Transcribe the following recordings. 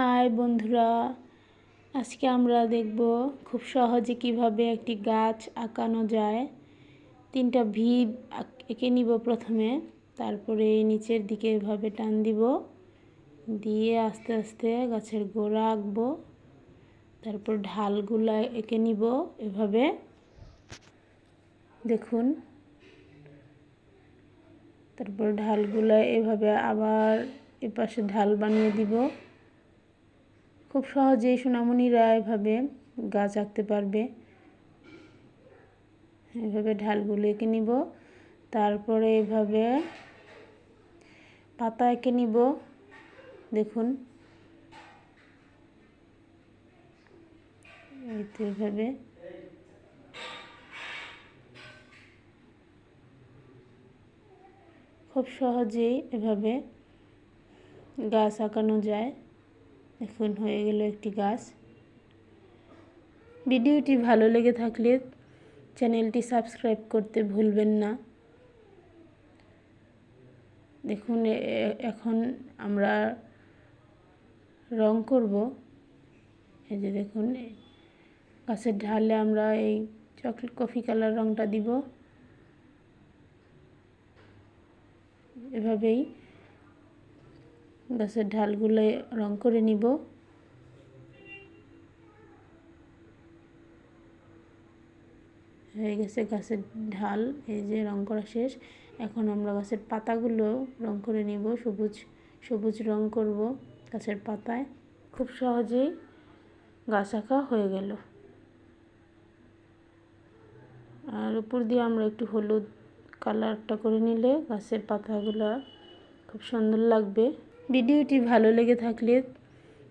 High বন্ধুরা, আজকে আমরা দেখব খুব সহজে কীভাবে একটি গাছ আঁকানো যায়। তিনটা ভি এঁকে নিব প্রথমে, তারপরে নিচের দিকে এভাবে টান দিব। দিয়ে আস্তে আস্তে গাছের গোড়া আঁকবো। তারপর ঢালগুলা এঁকে নিব এভাবে। দেখুন। তারপর ঢালগুলো এভাবে আবার এপাশে ঢাল বানিয়ে দিব। খুব সহজেই সোনামণিরা এভাবে গাছ আঁকতে পারবে। এভাবে ঢালগুলো এঁকে নিব, তারপরে এভাবে পাতা এঁকে নিব। দেখুন। এভাবে। খুব সহজেই এভাবে গাছ আঁকানো যায়। এখন হয়ে গেল একটি গাছ। ভিডিওটি ভালো লেগে থাকলে চ্যানেলটি সাবস্ক্রাইব করতে ভুলবেন না। দেখুন এখন আমরা রং করব। এই যে দেখুন গাছের ঢালে আমরা এই চকলেট কফি কালার রংটা দিব। এভাবেই গাছের ঢালগুলো রং করে নিব। হয়ে গেছে গাছের ঢাল, এই যে রং করা শেষ। এখন আমরা গাছের পাতাগুলো রং করে নিব, সবুজ সবুজ রং করব গাছের পাতায়। খুব সহজেই গাছ আঁকা হয়ে গেল। আর উপর দিয়ে আমরা একটু হলুদ কালারটা করে নিলে গাছের পাতাগুলো খুব সুন্দর লাগবে। ভিডিওটি ভালো লেগে থাকলে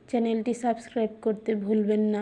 চ্যানেলটি সাবস্ক্রাইব করতে ভুলবেন না।